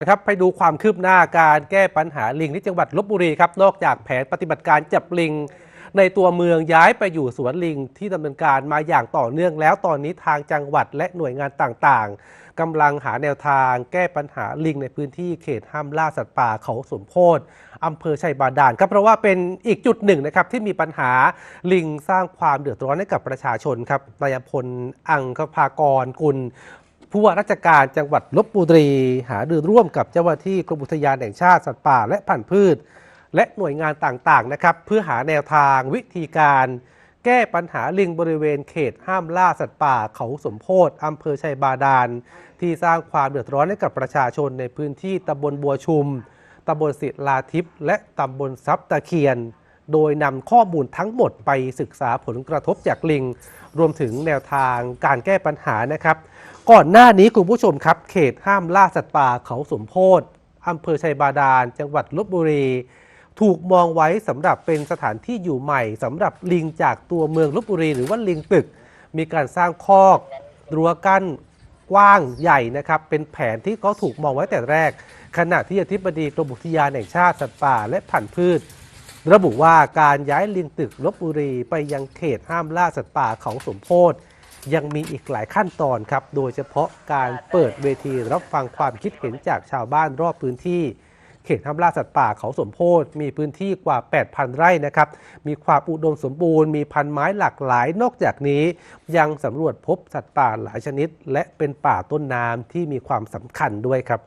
นะครับไปดูความคืบหน้าการแก้ปัญหาลิงที่จังหวัดลบบุรีครับนอกจากแผนปฏิบัติการจับลิง ในตัวเมืองย้ายไปอยู่สวนลิงที่ดำเนินการมาอย่างต่อเนื่องแล้วตอนนี้ทางจังหวัดและหน่วยงานต่างๆกำลังหาแนวทางแก้ปัญหาลิงในพื้นที่เขตห้ามล่าสัตว์ป่าเขาสมโพธิอำเภอชัยบาดาลครับเพราะว่าเป็นอีกจุดหนึ่งนะครับที่มีปัญหาลิงสร้างความเดือดร้อนให้กับประชาชนครับนายพลอังคภากรกุล ผู้ว่าราชการจังหวัดลบบุรีหารือร่วมกับเจ้าหน้าที่กรมอุทยานแห่งชาติสัตว์ป่าและพันธุ์พืช และหน่วยงานต่างๆนะครับเพื่อหาแนวทางวิธีการ แก้ปัญหาลิงบริเวณเขตห้ามล่าสัตว์ป่าเขาสมโพธิอำเภอชัยบาดาลที่สร้างความเดือดร้อนให้กับประชาชนในพื้นที่ตำบลบัวชุมตำบลศิลาทิพย์และตำบลซับตะเคียน โดยนำข้อมูลทั้งหมดไปศึกษาผลกระทบจากลิง รวมถึงแนวทางการแก้ปัญหานะครับ ก่อนหน้านี้คุณผู้ชมครับ เขตห้ามล่าสัตว์ป่าเขาสมโพธิอำเภอชัยบาดาล จังหวัดลบบุรี ถูกมองไว้สำหรับเป็นสถานที่อยู่ใหม่สำหรับลิงจากตัวเมืองลบบุรี หรือว่าลิงตึก มีการสร้างคอกรั้วกั้นกว้างใหญ่นะครับ เป็นแผนที่เขาถูกมองไว้แต่แรก ขณะที่อธิบดีกรมอุทยานแห่งชาติสัตว์ป่าและพันธุ์พืช ระบุว่าการย้ายลิงตึกลบบุรี ไปยังเขตห้ามล่าสัตว์ป่าเขาสมโพธิ ยังมีอีกหลายขั้นตอนครับ โดยเฉพาะการเปิดเวทีรับฟังความคิดเห็นจากชาวบ้านรอบพื้นที่ เขตห้ามล่าสัตว์ป่าเขาสมโพธิมีพื้นที่กว่า 8,000 ไร่นะครับ มีความอุดมสมบูรณ์ มีพันไม้หลากหลาย นอกจากนี้ ยังสำรวจพบสัตว์ป่าหลายชนิด และเป็นป่าต้นน้ำที่มีความสำคัญด้วยครับ